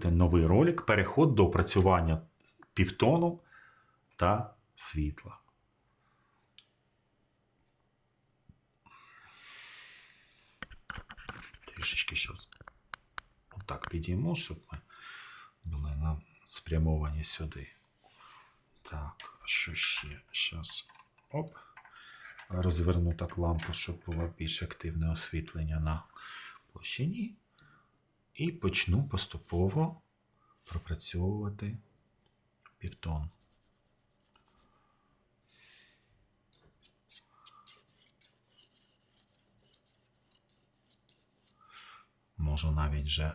зробити новий ролик, переход до опрацювання півтону та світла. Трішечки щось отак підійму, щоб ми були на спрямовані сюди. Так, що ще? Щас. Оп. Розверну так лампу, щоб було більш активне освітлення на площині. І почну поступово пропрацьовувати півтон. Можу навіть вже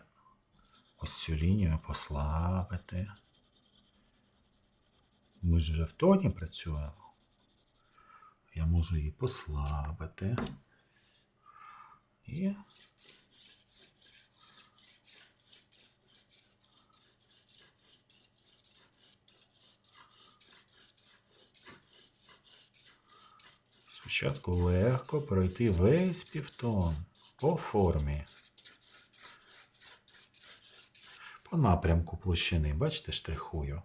ось цю лінію послабити. Ми ж вже в тоні працюємо. Я можу її послабити. І спочатку легко пройти весь півтон по формі. По напрямку площини, бачите, штрихую.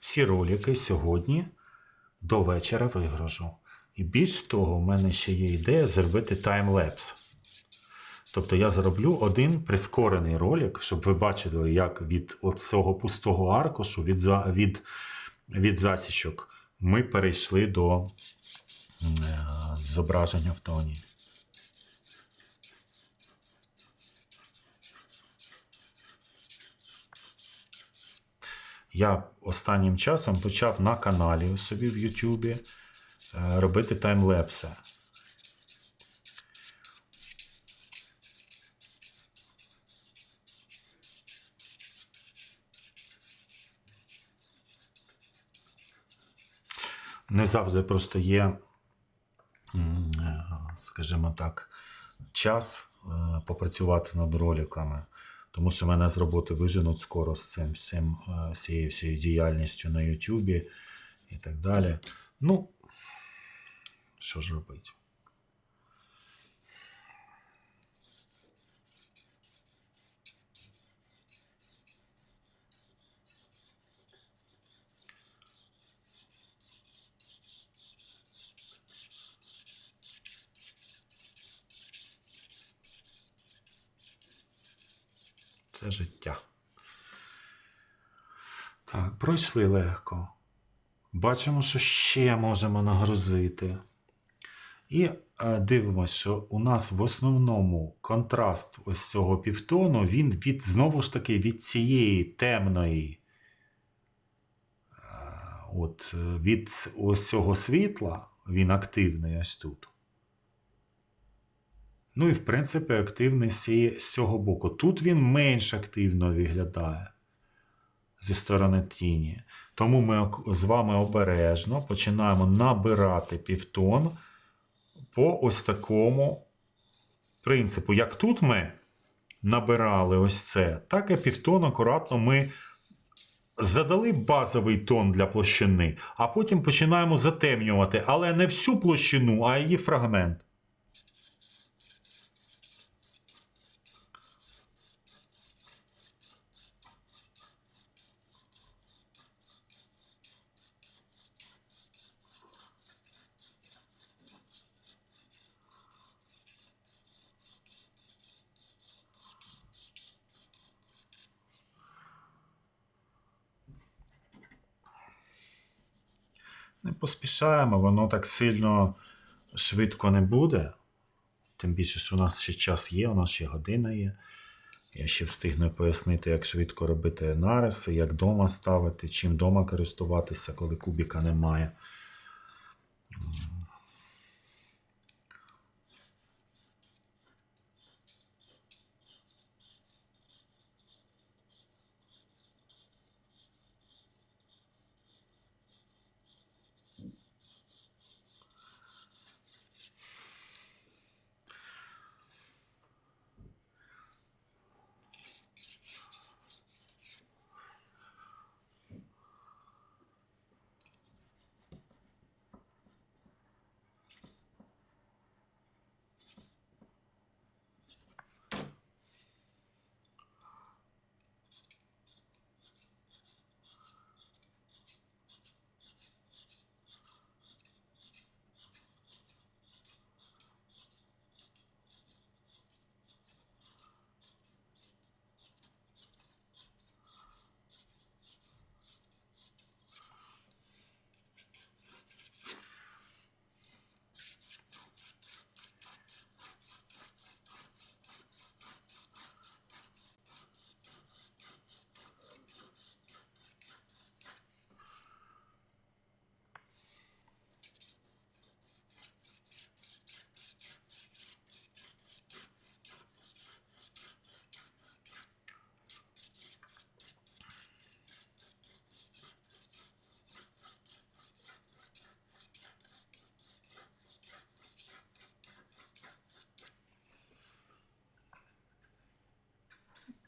Всі ролики сьогодні до вечора вигружу. І більш того, в мене ще є ідея зробити таймлепс. Тобто я зроблю один прискорений ролик, щоб ви бачили, як від цього пустого аркушу, від, від, від засічок, ми перейшли до е, зображення в тоні. Я останнім часом почав на каналі у собі в Ютубі е, робити таймлепси. Не завжди просто є, е, скажімо так, час е, попрацювати над роликами. Тому що мене з роботи виженуть скоро з цим всім, е, всією всією діяльністю на Ютубі і так далі. Ну, що ж робити? Це життя. Так, пройшли легко. Бачимо, що ще можемо нагрузити. І е, дивимося, що у нас в основному контраст ось цього півтону, він від, знову ж таки від цієї темної, е, от, від ось цього світла, він активний ось тут. Ну і, в принципі, активний з з цього боку. Тут він менш активно виглядає зі сторони тіні. Тому ми з вами обережно починаємо набирати півтон по ось такому принципу. Як тут ми набирали ось це, так і півтон акуратно ми задали базовий тон для площини, а потім починаємо затемнювати, але не всю площину, а її фрагмент. Не поспішаємо, воно так сильно швидко не буде. Тим більше, що у нас ще час є, у нас ще година є. Я ще встигну пояснити, як швидко робити нариси, як вдома ставити, чим вдома користуватися, коли кубіка немає.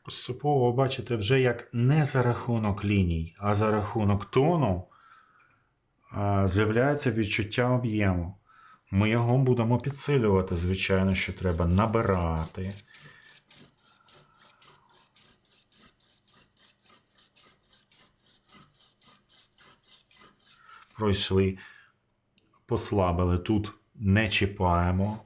Поступово бачите, вже як не за рахунок ліній, а за рахунок тону з'являється відчуття об'єму. Ми його будемо підсилювати, звичайно, що треба набирати. Пройшли, послабили. Тут не чіпаємо.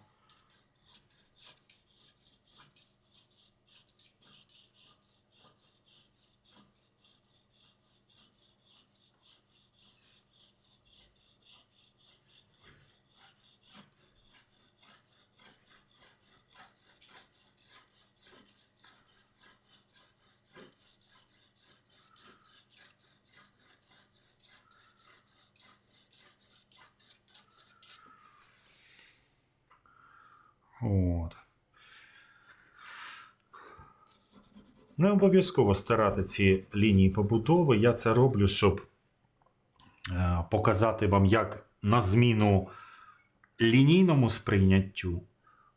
От. Не обов'язково стирати ці лінії побудови. Я це роблю, щоб е, показати вам, як на зміну лінійному сприйняттю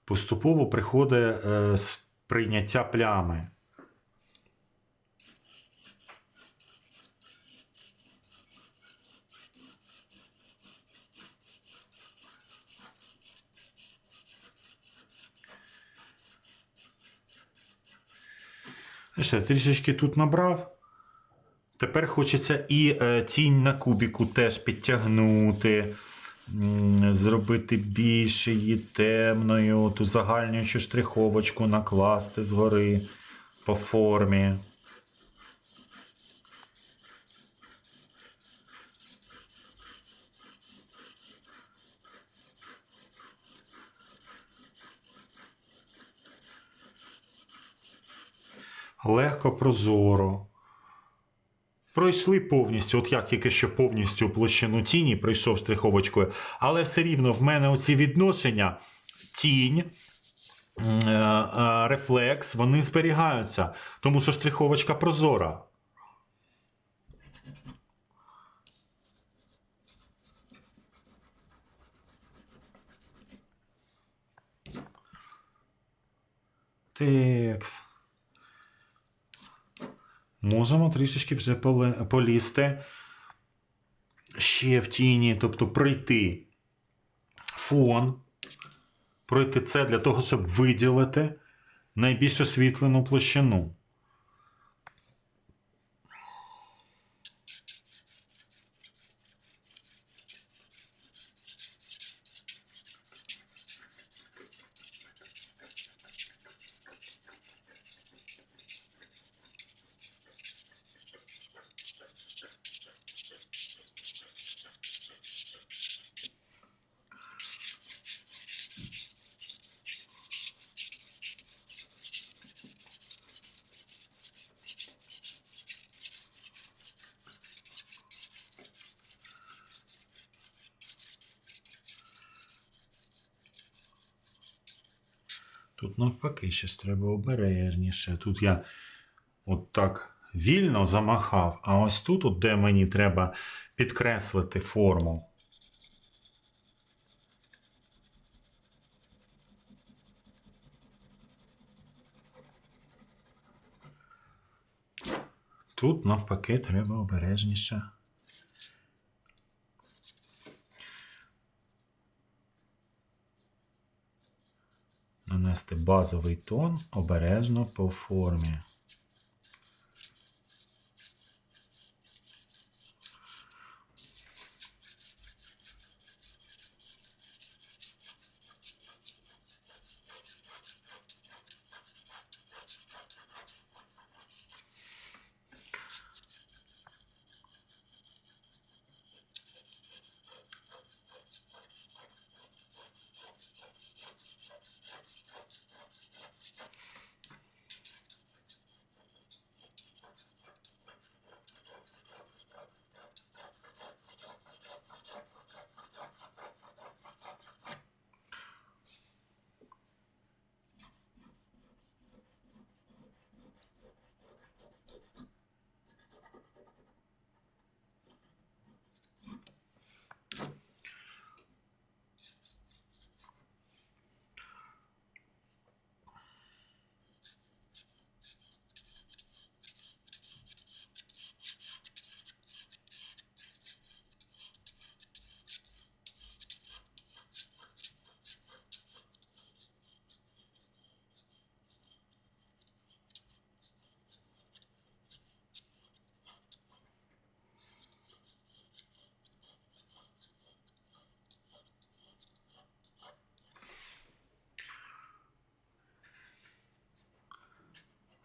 поступово приходить е, сприйняття плями. Ще трішечки тут набрав. Тепер хочеться і е, тінь на кубіку теж підтягнути, зробити більше її темною, ту загальнюючу штриховочку накласти згори по формі. Легко прозоро. Пройшли повністю, от я тільки що повністю площину тіні пройшов штриховочкою, але все рівно в мене оці відношення, тінь, е, е, рефлекс, вони зберігаються, тому що штриховочка прозора. Текс. Можемо трішечки вже полізти ще в тіні, тобто пройти фон, пройти це для того, щоб виділити найбільш освітлену площину. Тут навпаки щось треба обережніше. Тут я от так вільно замахав, а ось тут, от, де мені треба підкреслити форму. Тут навпаки треба обережніше. Нанести базовий тон обережно по формі.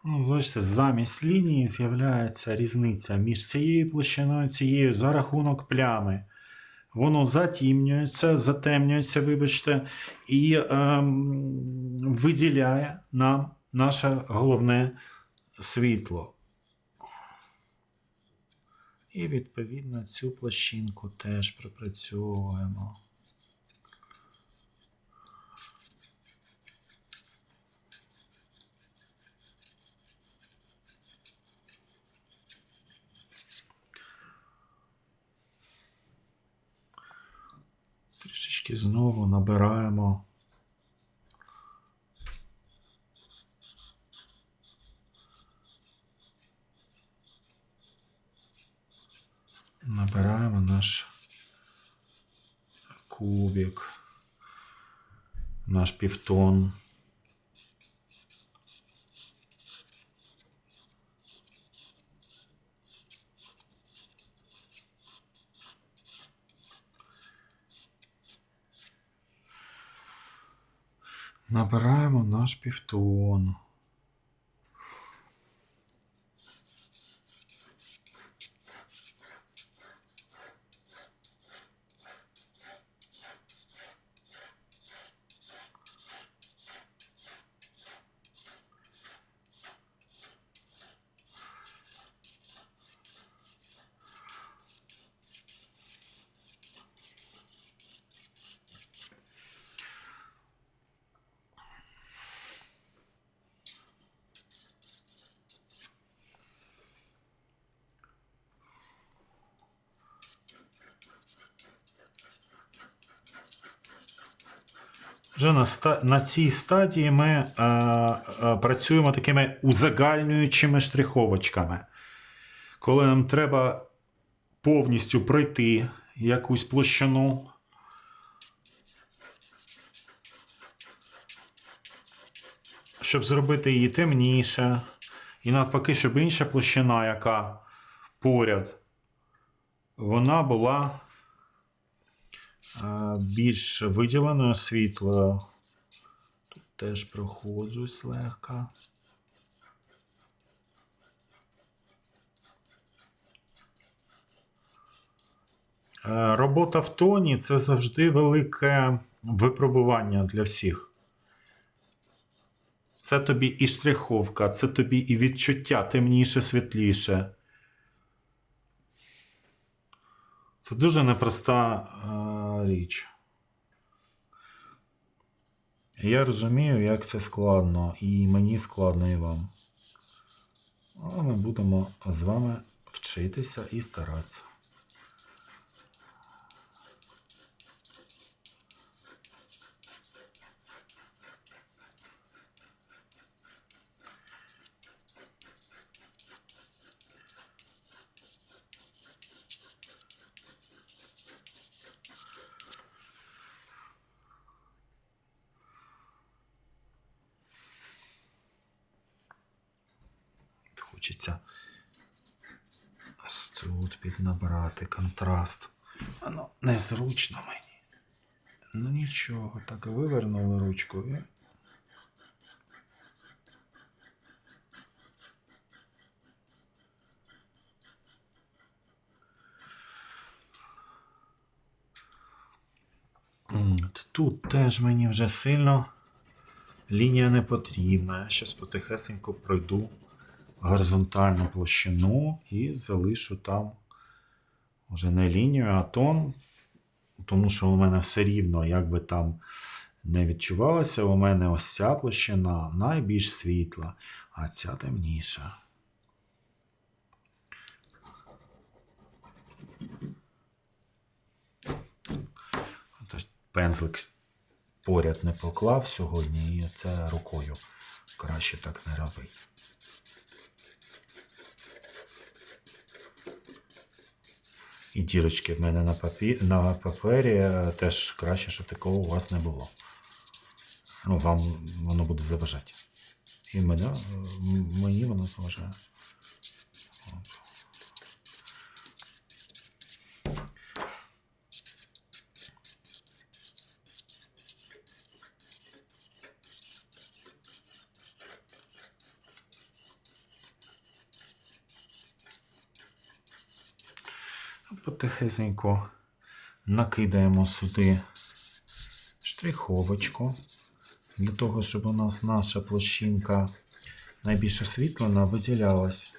Ну, бачите, замість лінії з'являється різниця між цією площиною і цією за рахунок плями. Воно затімнюється, затемнюється, вибачте, і ем, виділяє нам наше головне світло. І відповідно цю площинку теж пропрацьовуємо. Трішечки знову набираємо. Набираємо наш кубик, наш півтон. Набираємо наш півтон. Вже на, ста- на цій стадії ми е, е, працюємо такими узагальнюючими штриховочками. Коли нам треба повністю пройти якусь площину. Щоб зробити її темніше. І навпаки, щоб інша площина, яка поряд, вона була більш виділеною світлою. Тут теж проходжусь легко. Е, Робота в тоні це завжди велике випробування для всіх. Це тобі і штриховка, це тобі і відчуття темніше, світліше. Це дуже непроста річ. Я розумію, як це складно, і мені складно, і вам. Але ми будемо з вами вчитися і старатися. Хочеться ось тут піднабрати контраст. Воно незручно мені. Ну нічого, так вивернули ручку і. Тут теж мені вже сильно лінія не потрібна. Я зараз потихесенько пройду горизонтальну площину і залишу там вже не лінію, а тон. Тому що у мене все рівно, як би там не відчувалося, у мене ось ця площина найбільш світла, а ця темніша. Пензлик поряд не поклав сьогодні, і це рукою краще так не робити. І дірочки в мене на, папі... на папері е, теж краще, щоб такого у вас не було. Ну, вам воно буде заважати. І мене, е, мені воно заважає. От. Потихесенько накидаємо сюди штриховочку. Для того, щоб у нас наша площинка найбільш освітлена виділялась.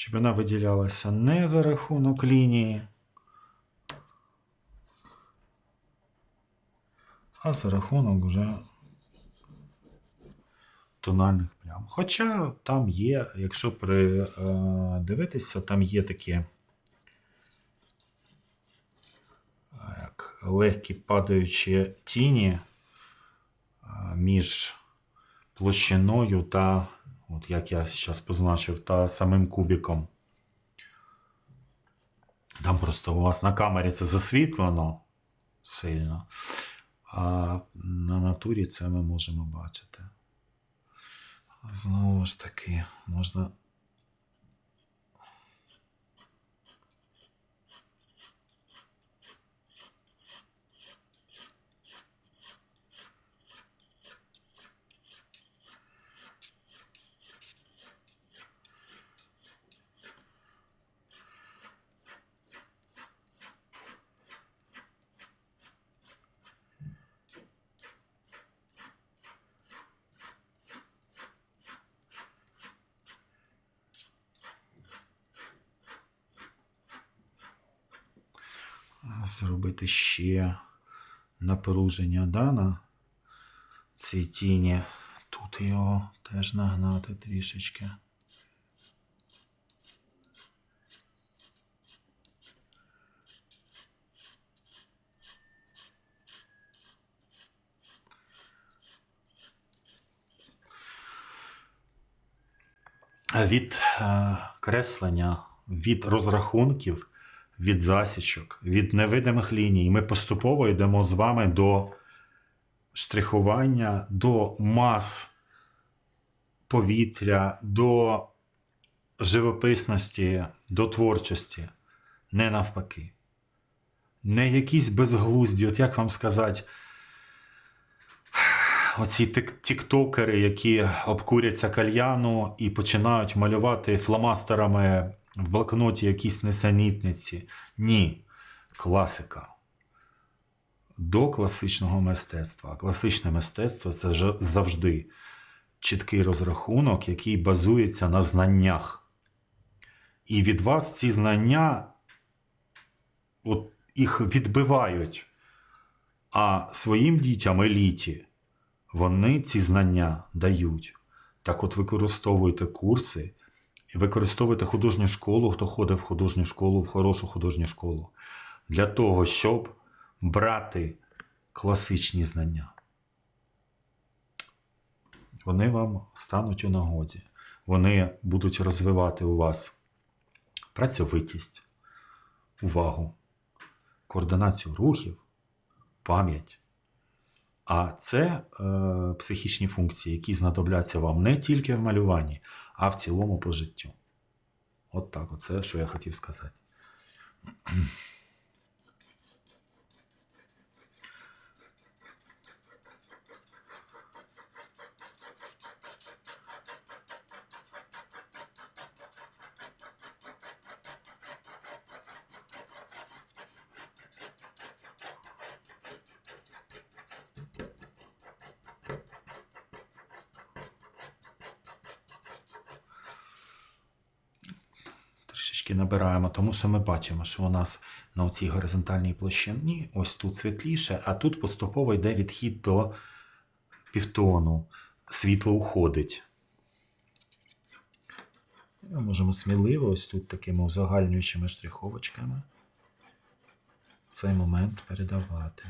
Щоб вона виділялася не за рахунок лінії, а за рахунок вже тональних плям. Хоча там є, якщо придивитися, там є такі е, легкі падаючі тіні е, між площиною та, от як я зараз позначив, та самим кубіком. Там просто у вас на камері це засвітлено сильно, а на натурі це ми можемо бачити. Знову ж таки, можна. зробити ще напруження да, на цій тіні. Тут його теж нагнати трішечки. Від е, креслення, від розрахунків від засічок, від невидимих ліній. Ми поступово йдемо з вами до штрихування, до мас повітря, до живописності, до творчості. Не навпаки. Не якісь безглузді, от як вам сказати, оці тіктокери, які обкуряться кальяну і починають малювати фломастерами в блокноті якісь несенітниці. Ні. Класика. До класичного мистецтва. Класичне мистецтво це завжди чіткий розрахунок, який базується на знаннях. І від вас ці знання от, їх відбивають. А своїм дітям еліті вони ці знання дають. Так от використовуйте курси і використовуйте художню школу, хто ходить в художню школу, в хорошу художню школу, для того, щоб брати класичні знання. Вони вам стануть у нагоді. Вони будуть розвивати у вас працьовитість, увагу, координацію рухів, пам'ять. А це е, психічні функції, які знадобляться вам не тільки в малюванні, а в цілому по життю. От так, оце, що я хотів сказати. Трішечки набираємо, тому що ми бачимо, що у нас на цій горизонтальній площині ось тут світліше, а тут поступово йде відхід до півтону. Світло уходить. Ми можемо сміливо ось тут такими узагальнюючими штриховочками цей момент передавати.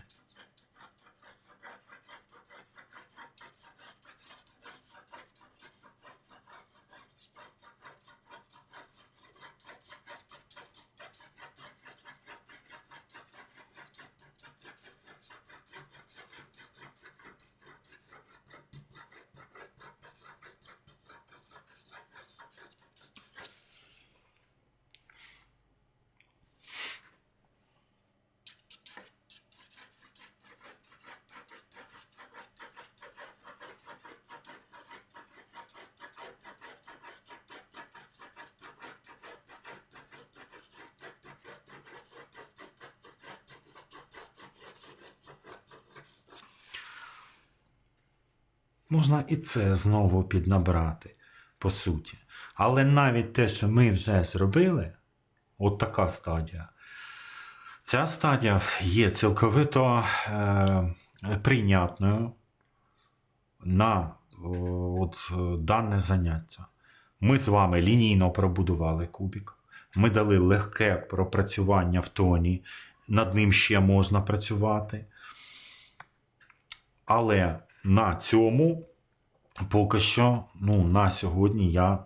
Можна і це знову піднабрати, по суті. Але навіть те, що ми вже зробили, от така стадія. Ця стадія є цілковито е, прийнятною на от, дане заняття. Ми з вами лінійно пробудували кубік. Ми дали легке пропрацювання в тоні, над ним ще можна працювати. Але на цьому поки що, ну, на сьогодні я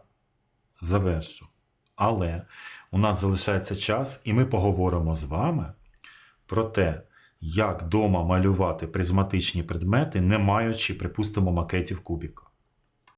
завершу. Але у нас залишається час, і ми поговоримо з вами про те, як вдома малювати призматичні предмети, не маючи, припустимо, макетів кубіка.